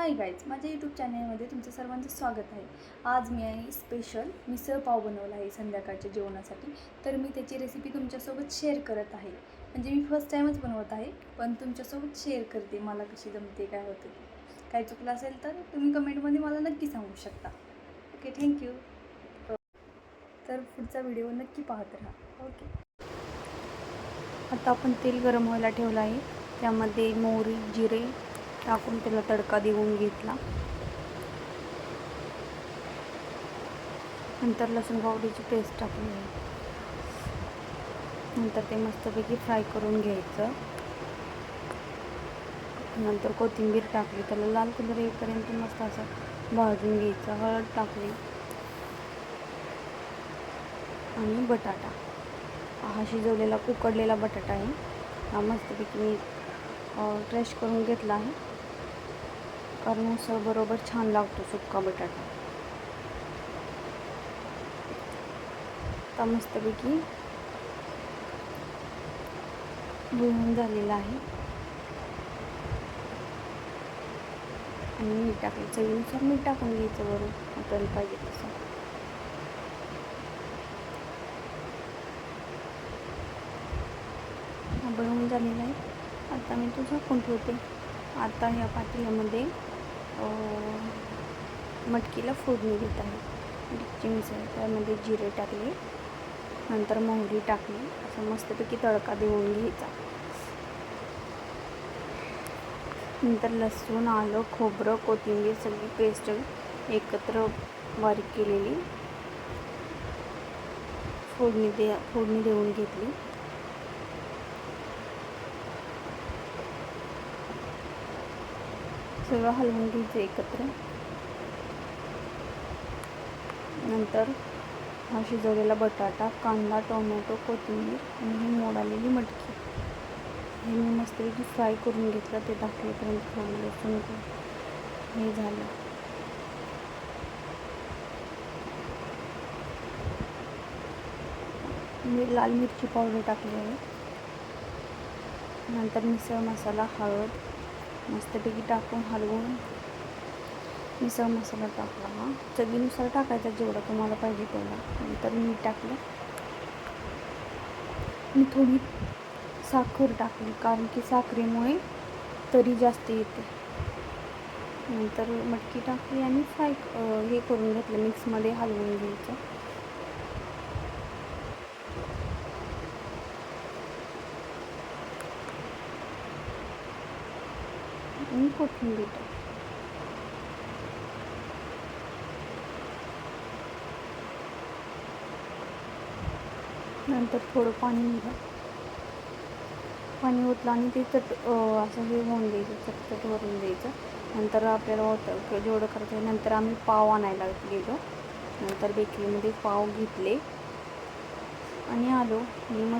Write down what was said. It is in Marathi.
हाय गाईज माझ्या यूट्यूब चॅनलमध्ये तुमचं सर्वांचं स्वागत आहे. आज मी आहे स्पेशल मिसळ पाव बनवला आहे संध्याकाळच्या जेवणासाठी. तर मी त्याची रेसिपी तुमच्यासोबत शेअर करत आहे. म्हणजे मी फर्स्ट टाईमच बनवत आहे पण तुमच्यासोबत शेअर करते मला कशी जमते काय होतं ते. काय चुकलं असेल तर तुम्ही कमेंटमध्ये मला नक्की सांगू शकता. ओके थँक्यू तर पुढचा व्हिडिओ नक्की पाहत राहा. ओके आता आपण तेल गरम व्हायला ठेवलं आहे. त्यामध्ये मोहरी जिरे टाकून त्याला तडका देऊन घेतला. नंतर लसूण पावडीची पेस्ट टाकली नंतर ते मस्तपैकी फ्राय करून घ्यायचं. नंतर कोथिंबीर टाकली त्याला लाल कलर येईपर्यंत मस्त असं भाजून घ्यायचं. हळद टाकली आणि बटाटा. हा शिजवलेला उकडलेला बटाटा आहे. हा मस्तपैकी मी फ्रेश करून घेतला आहे. कारण उसळ बरोबर छान लागतो सुक्का बटाटा. आता मस्तपैकी भुळून झालेला आहे. आणि मीठ टाकलं चवीनुसार मीठ टाकून घ्यायचं वरून. आपल्याला पाहिजे तसं. बनवून झालेला आहे. आता मी तो झाकून ठेवते. आता ह्या पातेल्यामध्ये मटकीला फोडणी देत आहे. मटकीची मिसळ त्यामध्ये जिरे टाकले. नंतर मोहरी टाकली. असं मस्तपैकी तडका देऊन घ्यायचा. नंतर लसूण आलं खोबरं कोथिंबीर सगळी पेस्ट एकत्र बारीक केलेली. फोडणी दे फोडणी देऊन घेतली. सगळं हलवून घ्यायचं एकत्र. नंतर हा शिजवलेला बटाटा कांदा टोमॅटो कोथिंबीर आणि ही मोड आलेली मटकी. हे मी मस्तपैकी फ्राय करून घेतलं ते दाखवेपर्यंत थोडं लसूण हे झालं. मी लाल मिरची पावडर टाकली आहे. नंतर मिसळ मसाला हळद मस्तपैकी टाकून हलवून मिसळ मसाला टाकला हा. चवीनुसार टाकायचा जेवढा तुम्हाला पाहिजे तेवढा. नंतर मीठ टाकलं. मी थोडी साखर टाकली कारण की साखरेमुळे तरी जास्त येते. नंतर मटकी टाकली आणि फ्राय हे करून घेतलं मिक्समध्ये हलवून घ्यायचं. आणि कोथिंबीर. नंतर थोडं पाणी निघा. पाणी ओतलं आणि ते चट असं हे होऊन द्यायचं चटचट वरून द्यायचं. नंतर आपल्याला होतं जेवढं करायचं नंतर आम्ही पाव आणायला गेलो. नंतर बेकरीमध्ये पाव घेतले. आणि आलो. मी मग